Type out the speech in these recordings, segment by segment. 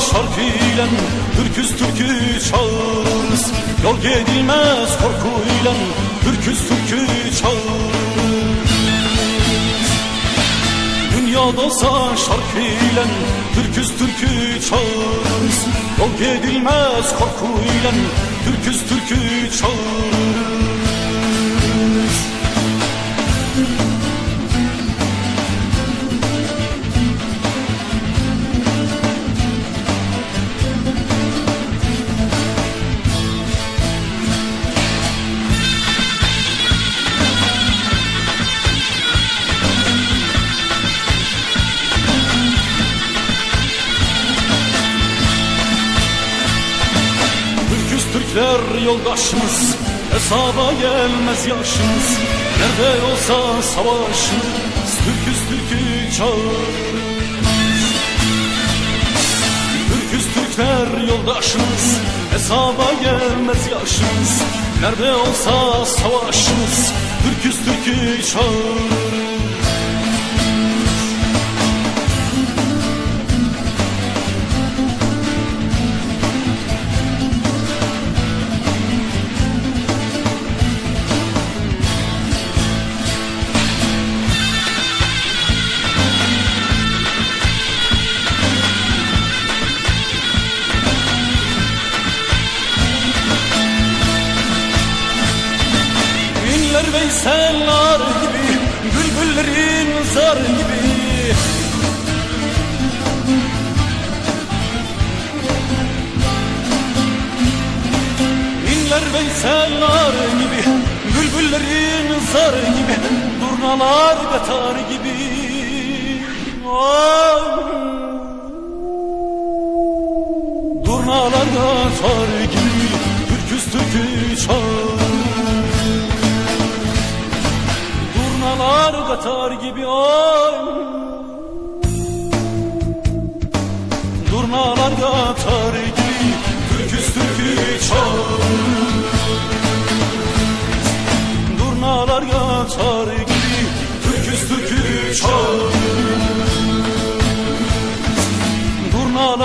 Şarkıyla Türküz türkü çağırırız. Yol gidilmez korkuyla Türküz türkü çağırırız. Dünya dolsa şarkıyla Türküz türkü çağırırız. Yol gidilmez korkuyla Türküz türkü çağırırız yoldaşımız Hesaba gelmez yaşımız. Nerede olsa savaşımız Türküz Türkü çağırırız Türküz Türkler yoldaşımız Hesaba gelmez yaşımız. Nerede olsa savaşımız Türküz Türkü çağırırız Günler Veysel'lar gibi Bülbüllerin zar gibi Durnalar betar gibi. Ay. Durnalar betar gibi Türküz türkü çağır Durnalar katar gibi ay. Durnalar katar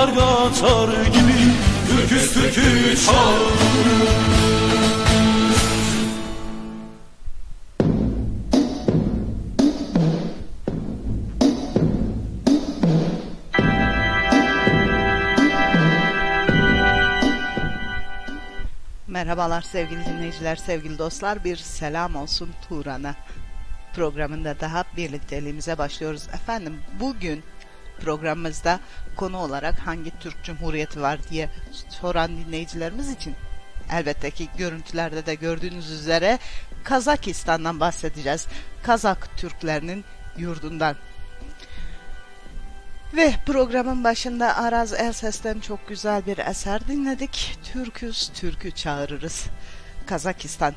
Durnalar katar gibi Türküz türkü çağır Merhabalar sevgili dinleyiciler, sevgili dostlar. Bir selam olsun Turan'a. Programında daha birlikteliğimize başlıyoruz. Efendim bugün programımızda konu olarak hangi Türk Cumhuriyeti var diye soran dinleyicilerimiz için elbette ki görüntülerde de gördüğünüz üzere Kazakistan'dan bahsedeceğiz. Kazak Türklerinin yurdundan. Ve programın başında Araz Elses'ten çok güzel bir eser dinledik. Türküz, türkü çağırırız. Kazakistan.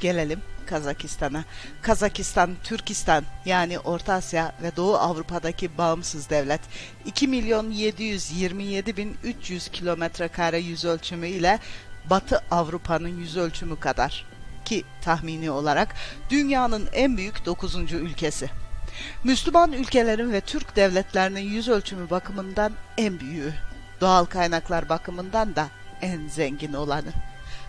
Gelelim Kazakistan'a. Kazakistan, Türkistan yani Orta Asya ve Doğu Avrupa'daki bağımsız devlet 2 milyon 727 bin 300 kilometre kare yüz ölçümü ile Batı Avrupa'nın yüz ölçümü kadar ki tahmini olarak dünyanın en büyük 9. ülkesi. Müslüman ülkelerin ve Türk devletlerinin yüz ölçümü bakımından en büyüğü, doğal kaynaklar bakımından da en zengin olanı.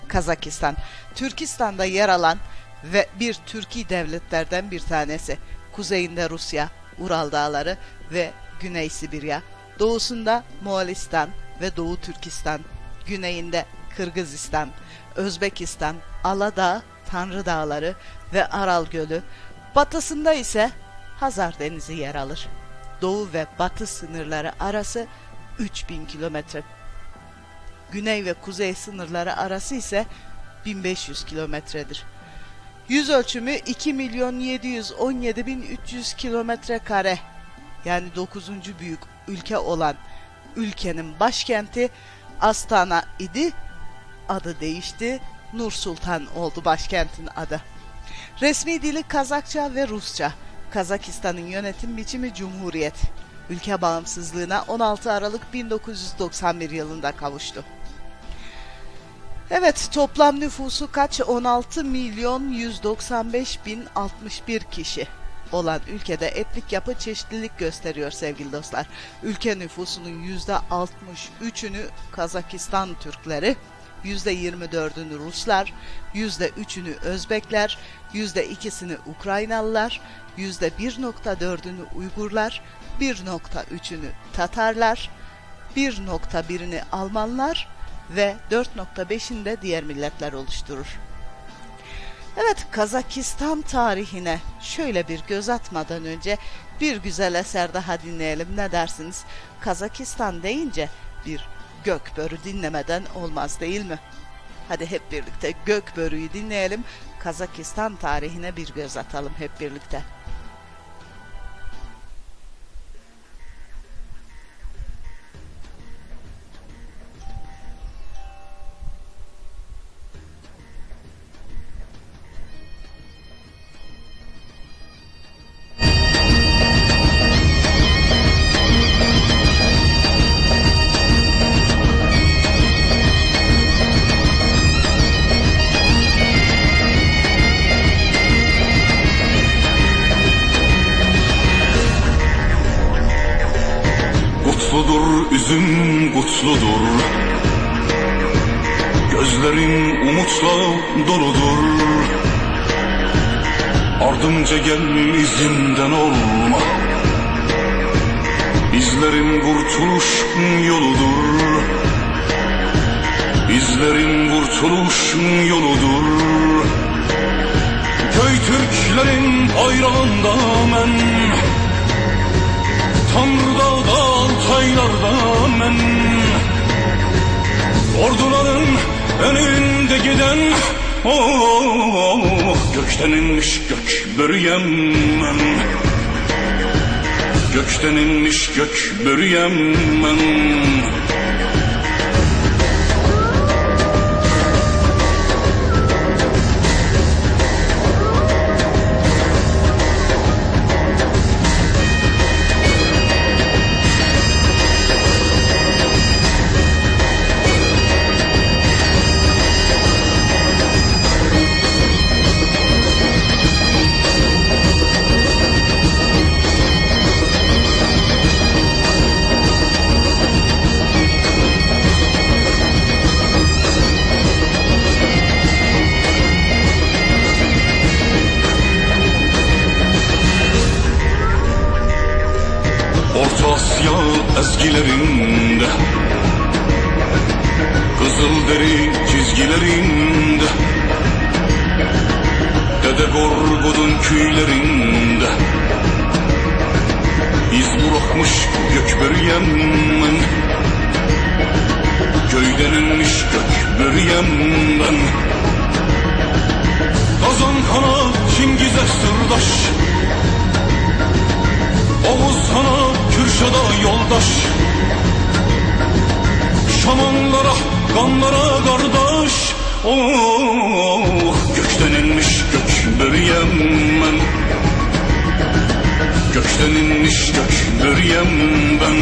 Kazakistan, Türkistan'da yer alan ve bir Türkiye devletlerden bir tanesi. Kuzeyinde Rusya, Ural Dağları ve Güney Sibirya. Doğusunda Moğolistan ve Doğu Türkistan. Güneyinde Kırgızistan, Özbekistan, Aladağ, Tanrı Dağları ve Aral Gölü. Batısında ise Hazar Denizi yer alır. Doğu ve batı sınırları arası 3000 kilometre. Güney ve kuzey sınırları arası ise 1500 kilometredir. Yüz ölçümü 2 milyon 717 bin 300 kilometre kare. Yani 9. büyük ülke olan ülkenin başkenti Astana idi. Adı değişti. Nur Sultan oldu başkentin adı. Resmi dili Kazakça ve Rusça. Kazakistan'ın yönetim biçimi Cumhuriyet. Ülke bağımsızlığına 16 Aralık 1991 yılında kavuştu. Evet toplam nüfusu kaç? 16 milyon 195 bin 61 kişi. olan ülkede etnik yapı çeşitlilik gösteriyor sevgili dostlar. Ülke nüfusunun yüzde 63'ünü Kazakistan Türkleri, yüzde 24'ünü Ruslar, yüzde 3'ünü Özbekler, yüzde 2'sini Ukraynalılar, yüzde 1.4'ünü Uygurlar, 1.3'ünü Tatarlar, 1.1'ini Almanlar ve 4.5'ini de diğer milletler oluşturur. Evet Kazakistan tarihine şöyle bir göz atmadan önce bir güzel eser daha dinleyelim ne dersiniz? Kazakistan deyince bir gökbörü dinlemeden olmaz değil mi? Hadi hep birlikte gökbörüyü dinleyelim. Kazakistan tarihine bir göz atalım hep birlikte. Kutludur üzüm kutludur. Gözlerin umutla doludur. Ardımca gel izimden olma. İzlerin kurtuluş yoludur. İzlerin kurtuluş yoludur. Köy Türklerin bayrağında men Tanrı'da da Altaylar'da men Orduların önünde giden Oh gökten inmiş gök börüyem ben. Gökten inmiş gök börüyem ben köylerinde İz bırakmış gökbörüyemmen Köyden inmiş gökbörüyemmen Kazan kana Çingiz'e sırdaş Oğuz Han'a Kürşat'a yoldaş. Şamanlara, kanlara kardeş. Oh, gökten inmiş gök börüyem ben Gökten inmiş gök börüyem ben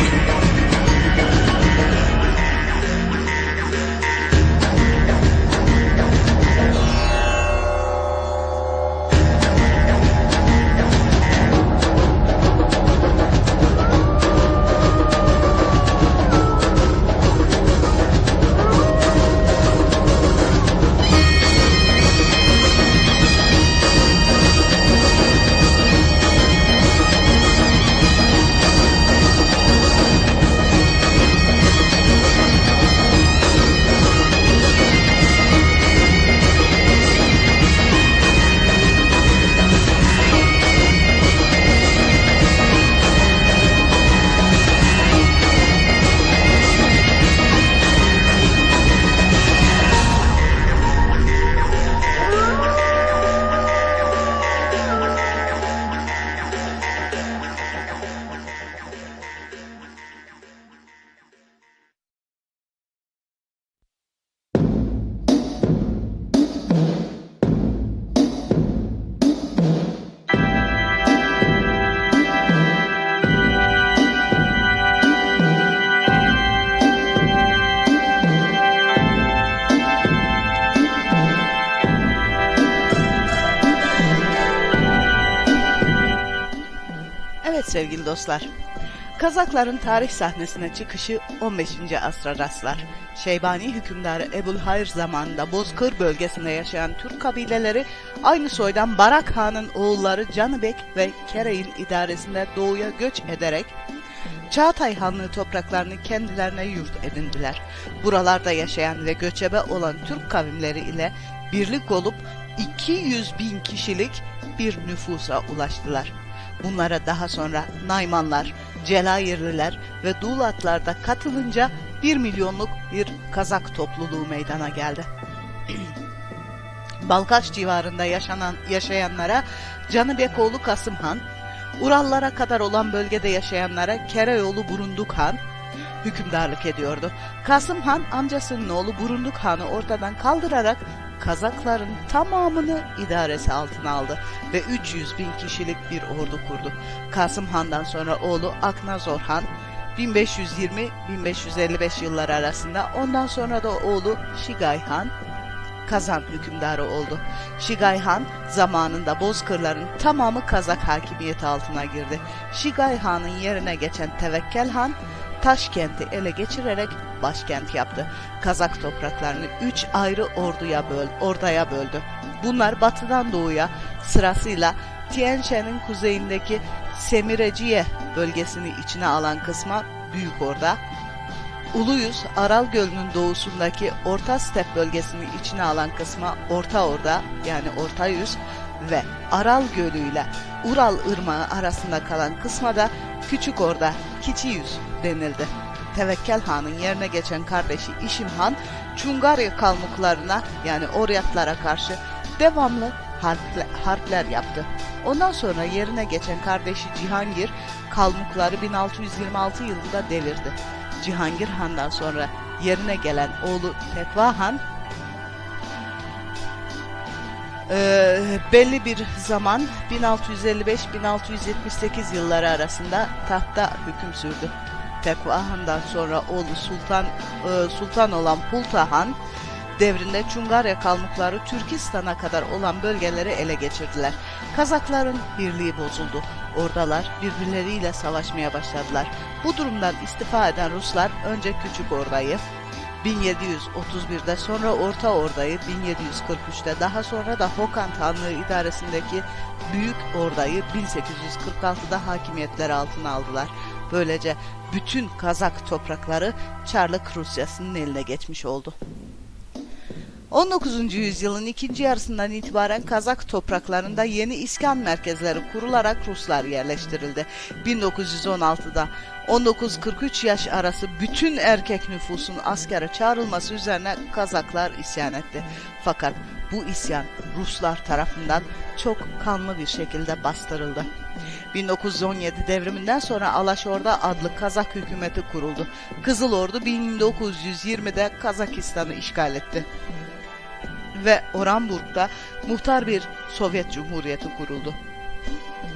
Sevgili dostlar. Kazakların tarih sahnesine çıkışı 15. asra rastlar. Şeybani hükümdarı Ebu'l-Hayr zamanında Bozkır bölgesinde yaşayan Türk kabileleri aynı soydan Barak Han'ın oğulları Canıbek ve Kerey'in idaresinde doğuya göç ederek Çağatay Hanlığı topraklarını kendilerine yurt edindiler. Buralarda yaşayan ve göçebe olan Türk kavimleri ile birlik olup 200 bin kişilik bir nüfusa ulaştılar. Bunlara daha sonra Naymanlar, Celayirliler ve Dulatlar da katılınca 1 milyonluk bir Kazak topluluğu meydana geldi. Balkaç civarında yaşanan yaşayanlara Canıbekoğlu Kasım Han, Urallara kadar olan bölgede yaşayanlara Kereyoğlu Burunduk Han hükümdarlık ediyordu. Kasım Han amcasının oğlu Burunduk Han'ı ortadan kaldırarak Kazakların tamamını idaresi altına aldı ve 300 bin kişilik bir ordu kurdu. Kasım Han'dan sonra oğlu Aknazor Han 1520-1555 yılları arasında ondan sonra da oğlu Şigay Han Kazan hükümdarı oldu. Şigay Han zamanında Bozkırların tamamı Kazak hakimiyeti altına girdi. Şigay Han'ın yerine geçen Tevekkel Han Taşkent'i ele geçirerek başkent yaptı. Kazak topraklarını üç ayrı orduya böl, ordaya böldü. Bunlar batıdan doğuya sırasıyla Tien Shan'ın kuzeyindeki Semireciye bölgesini içine alan kısma Büyük Orda, Uluyüz, Aral Gölü'nün doğusundaki Orta Step bölgesini içine alan kısma Orta Orda yani Orta Yüz ve Aral Gölü ile Ural Irmağı arasında kalan kısma da Küçük Orda, Kiçi Yüz denildi. Tevekkel Han'ın yerine geçen kardeşi İşim Han, Çungarya kalmuklarına yani Oryatlara karşı devamlı harple, harpler yaptı. Ondan sonra yerine geçen kardeşi Cihangir, Kalmukları 1626 yılında delirdi. Cihangir Han'dan sonra yerine gelen oğlu Tekva Han, e, belli bir zaman 1655-1678 yılları arasında tahta hüküm sürdü. Tekva Han'dan sonra oğlu Sultan e, Sultan olan Pulta Han devrinde Çungarya kalmukları Türkistan'a kadar olan bölgeleri ele geçirdiler. Kazakların birliği bozuldu. Ordalar birbirleriyle savaşmaya başladılar. Bu durumdan istifa eden Ruslar önce Küçük Orda'yı, 1731'de sonra Orta Orda'yı, 1743'te daha sonra da Hokan Hanlığı idaresindeki Büyük Orda'yı 1846'da hakimiyetleri altına aldılar. Böylece bütün Kazak toprakları Çarlık Rusyası'nın eline geçmiş oldu. 19. yüzyılın ikinci yarısından itibaren Kazak topraklarında yeni iskan merkezleri kurularak Ruslar yerleştirildi. 1916'da 19-43 yaş arası bütün erkek nüfusun askere çağrılması üzerine Kazaklar isyan etti. Fakat bu isyan Ruslar tarafından çok kanlı bir şekilde bastırıldı. 1917 devriminden sonra Alaşorda adlı Kazak hükümeti kuruldu. Kızıl Ordu 1920'de Kazakistan'ı işgal etti ve Oranburg'da muhtar bir Sovyet Cumhuriyeti kuruldu.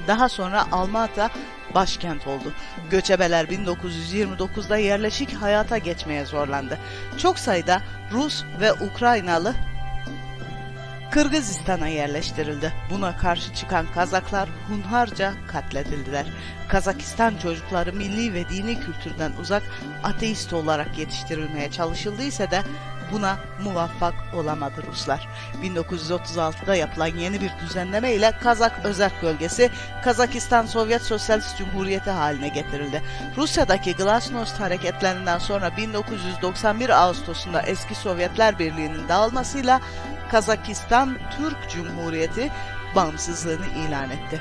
Daha sonra Almata başkent oldu. Göçebeler 1929'da yerleşik hayata geçmeye zorlandı. Çok sayıda Rus ve Ukraynalı Kırgızistan'a yerleştirildi. Buna karşı çıkan Kazaklar hunharca katledildiler. Kazakistan çocukları milli ve dini kültürden uzak ateist olarak yetiştirilmeye çalışıldıysa da buna muvaffak olamadı Ruslar. 1936'da yapılan yeni bir düzenleme ile Kazak Özerk Bölgesi Kazakistan Sovyet Sosyalist Cumhuriyeti haline getirildi. Rusya'daki Glasnost hareketlerinden sonra 1991 Ağustos'unda eski Sovyetler Birliği'nin dağılmasıyla Kazakistan Türk Cumhuriyeti bağımsızlığını ilan etti.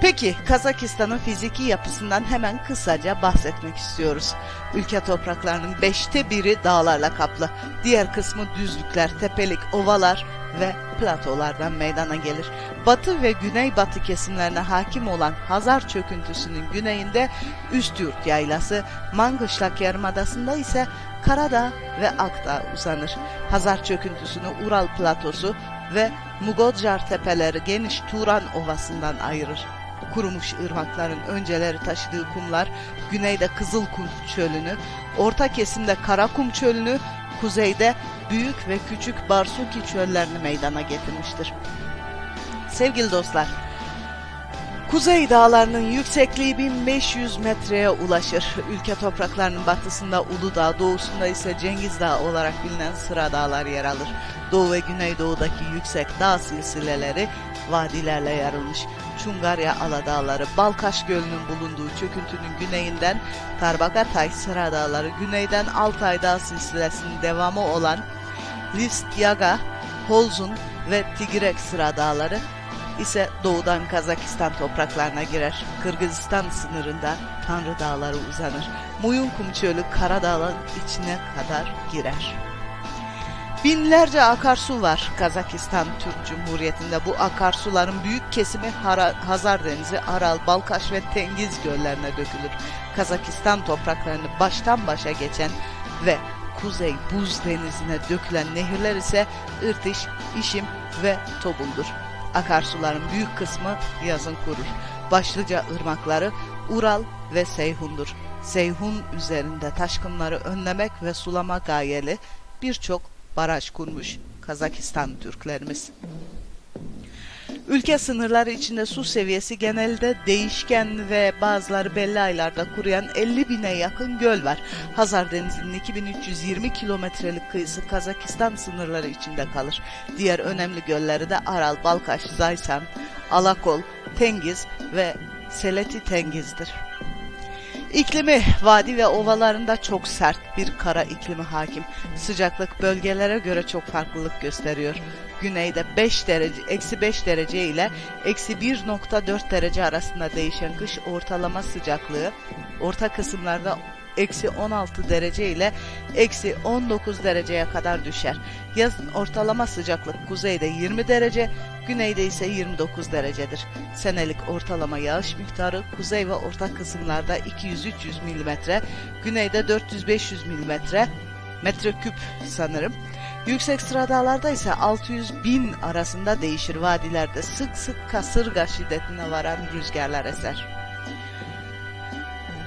Peki Kazakistan'ın fiziki yapısından hemen kısaca bahsetmek istiyoruz. Ülke topraklarının beşte biri dağlarla kaplı. Diğer kısmı düzlükler, tepelik, ovalar ve platolardan meydana gelir. Batı ve güneybatı kesimlerine hakim olan Hazar çöküntüsünün güneyinde Üstürt yaylası, Mangışlak Yarımadası'nda ise Karadağ ve Akdağ uzanır. Hazar çöküntüsünü Ural platosu ve Mugodjar tepeleri geniş Turan Ovası'ndan ayırır kurumuş ırmakların önceleri taşıdığı kumlar güneyde Kızılkum çölünü, orta kesimde Karakum çölünü, kuzeyde büyük ve küçük Barsuki çöllerini meydana getirmiştir. Sevgili dostlar, Kuzey dağlarının yüksekliği 1500 metreye ulaşır. Ülke topraklarının batısında Uludağ, doğusunda ise Cengiz Dağı olarak bilinen sıra dağlar yer alır. Doğu ve güneydoğudaki yüksek dağ silsileleri vadilerle yarılmış. Çungarya Aladağları, Balkaş Gölü'nün bulunduğu çöküntünün güneyinden Tarbakatay Sıra Dağları, güneyden Altay Dağ silsilesinin devamı olan Listyaga, Holzun ve Tigrek Sıra Dağları ise doğudan Kazakistan topraklarına girer. Kırgızistan sınırında Tanrı Dağları uzanır. Muyunkum Çölü Karadağ'ın içine kadar girer. Binlerce akarsu var Kazakistan Türk Cumhuriyeti'nde. Bu akarsuların büyük kesimi Hara- Hazar Denizi, Aral, Balkaş ve Tengiz göllerine dökülür. Kazakistan topraklarını baştan başa geçen ve Kuzey Buz Denizi'ne dökülen nehirler ise Irtiş, İşim ve Tobul'dur. Akarsuların büyük kısmı yazın kurur. Başlıca ırmakları Ural ve Seyhun'dur. Seyhun üzerinde taşkınları önlemek ve sulama gayeli birçok baraj kurmuş Kazakistan Türklerimiz. Ülke sınırları içinde su seviyesi genelde değişken ve bazıları belli aylarda kuruyan 50 bine yakın göl var. Hazar Denizi'nin 2320 kilometrelik kıyısı Kazakistan sınırları içinde kalır. Diğer önemli gölleri de Aral, Balkaş, Zaysan, Alakol, Tengiz ve Seleti Tengiz'dir. İklimi vadi ve ovalarında çok sert bir kara iklimi hakim. Sıcaklık bölgelere göre çok farklılık gösteriyor. Güneyde 5 derece, eksi 5 derece ile eksi 1.4 derece arasında değişen kış ortalama sıcaklığı, orta kısımlarda eksi 16 derece ile eksi 19 dereceye kadar düşer. Yazın ortalama sıcaklık kuzeyde 20 derece, güneyde ise 29 derecedir. Senelik ortalama yağış miktarı kuzey ve orta kısımlarda 200-300 mm, güneyde 400-500 mm, metreküp sanırım. Yüksek sıradağlarda ise 600-1000 arasında değişir. Vadilerde sık sık kasırga şiddetine varan rüzgarlar eser.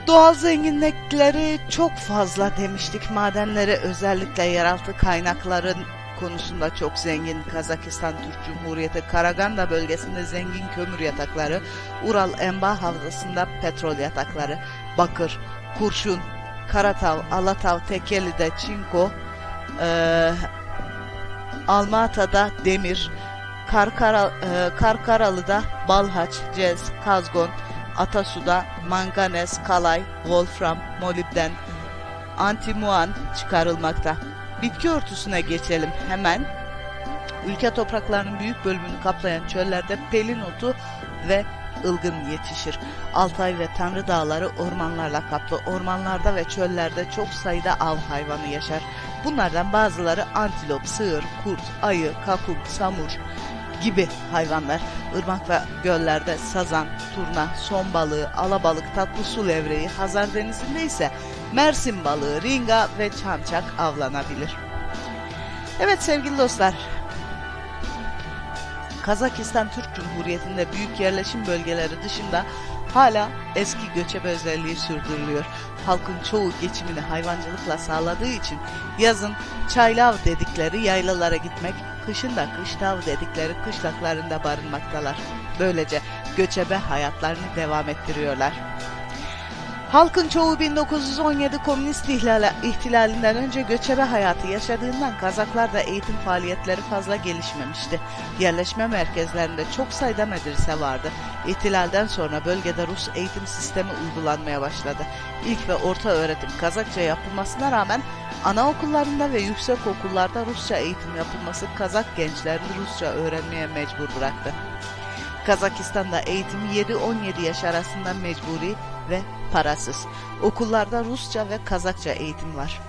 Doğal zenginlikleri çok fazla demiştik. Madenleri özellikle yeraltı kaynakların konusunda çok zengin. Kazakistan Türk Cumhuriyeti Karaganda bölgesinde zengin kömür yatakları, Ural Enba Havzası'nda petrol yatakları, Bakır, Kurşun, Karatav, Alatav, Tekeli'de Çinko, eee Almata'da demir, Karkara, e, Karkaralı'da balhaç, cez, kazgon, Atasu'da manganez, kalay, wolfram, molibden, antimuan çıkarılmakta. Bitki örtüsüne geçelim hemen. Ülke topraklarının büyük bölümünü kaplayan çöllerde pelin otu ve ılgın yetişir. Altay ve Tanrı Dağları ormanlarla kaplı. Ormanlarda ve çöllerde çok sayıda av hayvanı yaşar. Bunlardan bazıları antilop, sığır, kurt, ayı, kakuk, samur gibi hayvanlar. Irmak ve göllerde sazan, turna, son balığı, alabalık, tatlı su levreği, Hazar Denizi'nde ise mersin balığı, ringa ve çamçak avlanabilir. Evet sevgili dostlar, Kazakistan Türk Cumhuriyeti'nde büyük yerleşim bölgeleri dışında hala eski göçebe özelliği sürdürülüyor. Halkın çoğu geçimini hayvancılıkla sağladığı için yazın çaylav dedikleri yaylalara gitmek, kışın da kışlav dedikleri kışlaklarında barınmaktalar. Böylece göçebe hayatlarını devam ettiriyorlar. Halkın çoğu 1917 komünist ihtilalinden önce göçebe hayatı yaşadığından Kazaklarda eğitim faaliyetleri fazla gelişmemişti. Yerleşme merkezlerinde çok sayıda medrese vardı. İhtilalden sonra bölgede Rus eğitim sistemi uygulanmaya başladı. İlk ve orta öğretim Kazakça yapılmasına rağmen anaokullarında ve yüksek okullarda Rusça eğitim yapılması Kazak gençlerini Rusça öğrenmeye mecbur bıraktı. Kazakistan'da eğitim 7-17 yaş arasında mecburi ve parasız. Okullarda Rusça ve Kazakça eğitim var.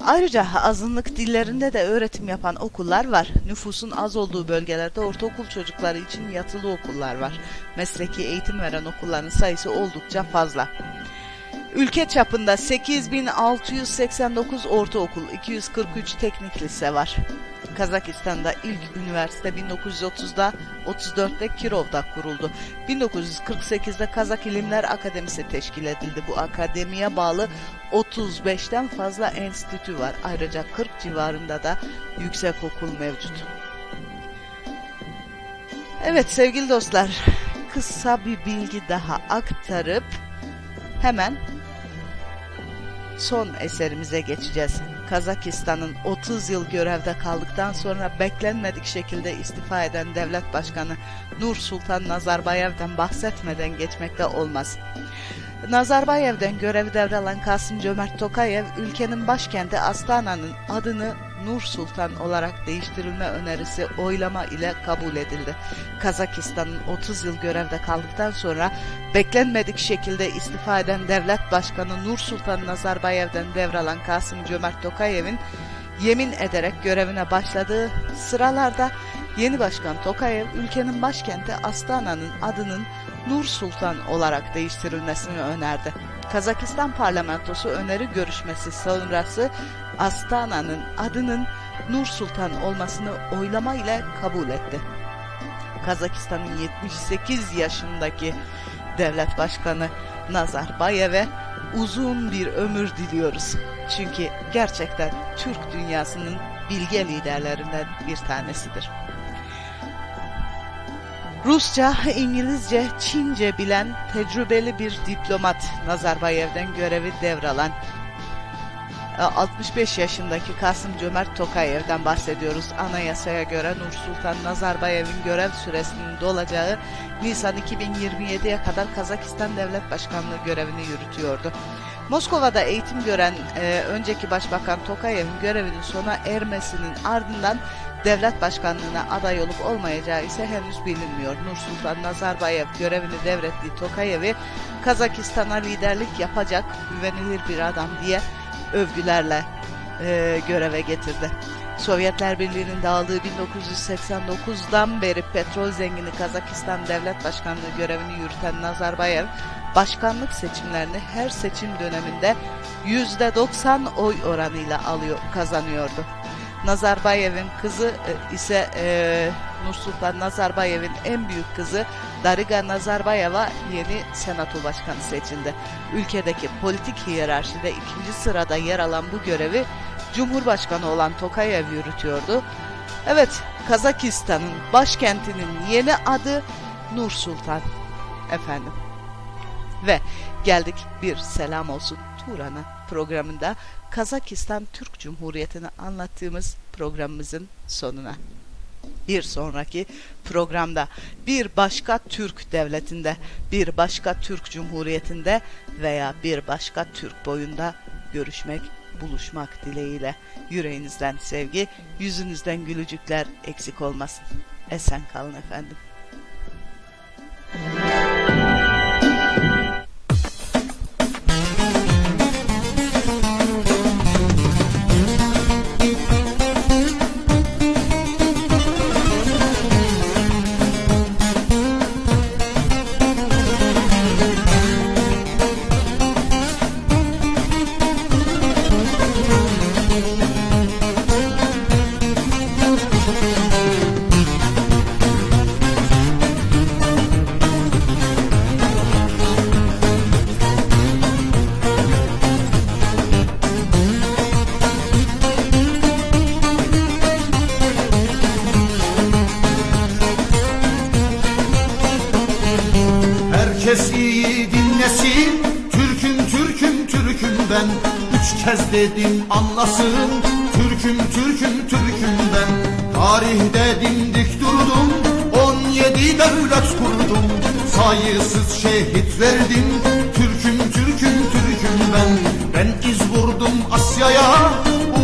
Ayrıca azınlık dillerinde de öğretim yapan okullar var. Nüfusun az olduğu bölgelerde ortaokul çocukları için yatılı okullar var. Mesleki eğitim veren okulların sayısı oldukça fazla. Ülke çapında 8689 ortaokul, 243 teknik lise var. Kazakistan'da ilk üniversite 1930'da 34'te Kirov'da kuruldu. 1948'de Kazak İlimler Akademisi teşkil edildi. Bu akademiye bağlı 35'ten fazla enstitü var. Ayrıca 40 civarında da yüksek okul mevcut. Evet sevgili dostlar, kısa bir bilgi daha aktarıp hemen son eserimize geçeceğiz. Kazakistan'ın 30 yıl görevde kaldıktan sonra beklenmedik şekilde istifa eden devlet başkanı Nur Sultan Nazarbayev'den bahsetmeden geçmekte olmaz. Nazarbayev'den görevi devralan Kasım Cömert Tokayev, ülkenin başkenti Astana'nın adını Nur Sultan olarak değiştirilme önerisi oylama ile kabul edildi. Kazakistan'ın 30 yıl görevde kaldıktan sonra beklenmedik şekilde istifa eden devlet başkanı Nur Sultan Nazarbayev'den devralan Kasım Cömert Tokayev'in yemin ederek görevine başladığı sıralarda yeni başkan Tokayev ülkenin başkenti Astana'nın adının Nur Sultan olarak değiştirilmesini önerdi. Kazakistan parlamentosu öneri görüşmesi sonrası Astana'nın adının Nur Sultan olmasını oylama ile kabul etti. Kazakistan'ın 78 yaşındaki devlet başkanı Nazarbayev'e uzun bir ömür diliyoruz. Çünkü gerçekten Türk dünyasının bilge liderlerinden bir tanesidir. Rusça, İngilizce, Çince bilen tecrübeli bir diplomat Nazarbayev'den görevi devralan 65 yaşındaki Kasım Cömert Tokayev'den bahsediyoruz. Anayasaya göre Nur Sultan Nazarbayev'in görev süresinin dolacağı Nisan 2027'ye kadar Kazakistan Devlet Başkanlığı görevini yürütüyordu. Moskova'da eğitim gören e, önceki Başbakan Tokayev'in görevinin sona ermesinin ardından devlet başkanlığına aday olup olmayacağı ise henüz bilinmiyor. Nur Sultan Nazarbayev görevini devrettiği Tokayev'i Kazakistan'a liderlik yapacak güvenilir bir adam diye övgülerle e, göreve getirdi. Sovyetler Birliği'nin dağıldığı 1989'dan beri petrol zengini Kazakistan Devlet Başkanlığı görevini yürüten Nazarbayev, başkanlık seçimlerini her seçim döneminde %90 oy oranıyla alıyor, kazanıyordu. Nazarbayev'in kızı e, ise e, Nursultan Nazarbayev'in en büyük kızı Dariga Nazarbayeva yeni senato başkanı seçildi. Ülkedeki politik hiyerarşide ikinci sırada yer alan bu görevi Cumhurbaşkanı olan Tokayev yürütüyordu. Evet, Kazakistan'ın başkentinin yeni adı Nur Sultan. Efendim. Ve geldik bir selam olsun Turan'a programında Kazakistan Türk Cumhuriyeti'ni anlattığımız programımızın sonuna. Bir sonraki programda bir başka Türk devletinde, bir başka Türk Cumhuriyeti'nde veya bir başka Türk boyunda görüşmek, buluşmak dileğiyle yüreğinizden sevgi, yüzünüzden gülücükler eksik olmasın. Esen kalın efendim. Herkes Türküm Türküm Türküm ben Tarihte dimdik durdum On yedi devlet kurdum. Sayısız şehit verdim Türküm Türküm Türküm ben Ben iz vurdum Asya'ya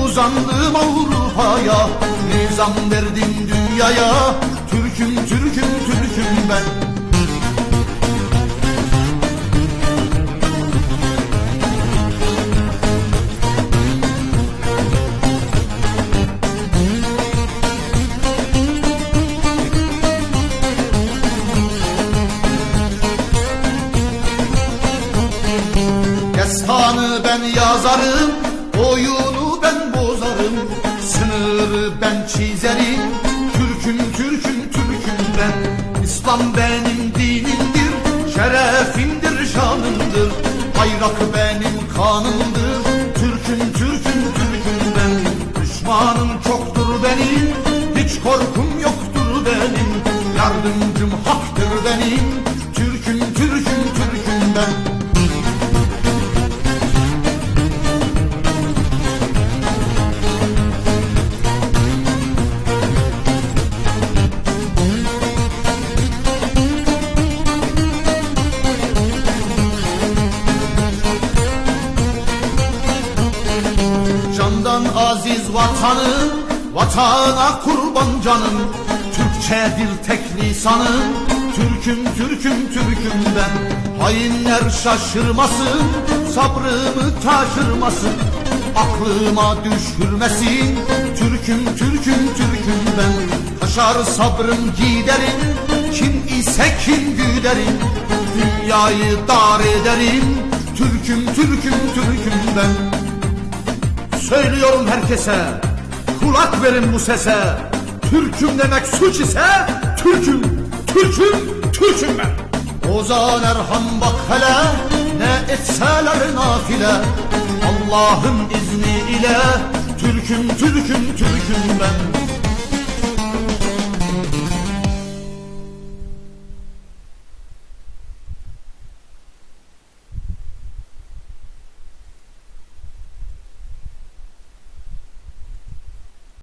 Uzandım Avrupa'ya. Nizam verdim dünyaya Türküm Türküm Türküm ben Sınırı ben çizerim, Türküm Türküm Türküm ben. İslam benim dinimdir, şerefimdir şanımdır. Bayrak benim kanımdır, Türküm Türküm Türküm ben. Düşmanım çoktur benim, hiç korkum Vatana kurban canım Türkçedir tek lisanım. Türküm Türküm Türküm ben. Hainler şaşırmasın Sabrımı taşırmasın. Aklıma düşürmesin Türküm Türküm Türküm ben. Taşar sabrım giderim Kim ise kim güderim. Dünyayı dar ederim Türküm Türküm Türküm ben. Söylüyorum herkese Kulak verin bu sese. Türküm demek suç ise Türküm, Türküm, Türküm ben. Ozan Erhan bak hele Ne etseler nafile. Allah'ın izniyle Türküm, Türküm, Türküm ben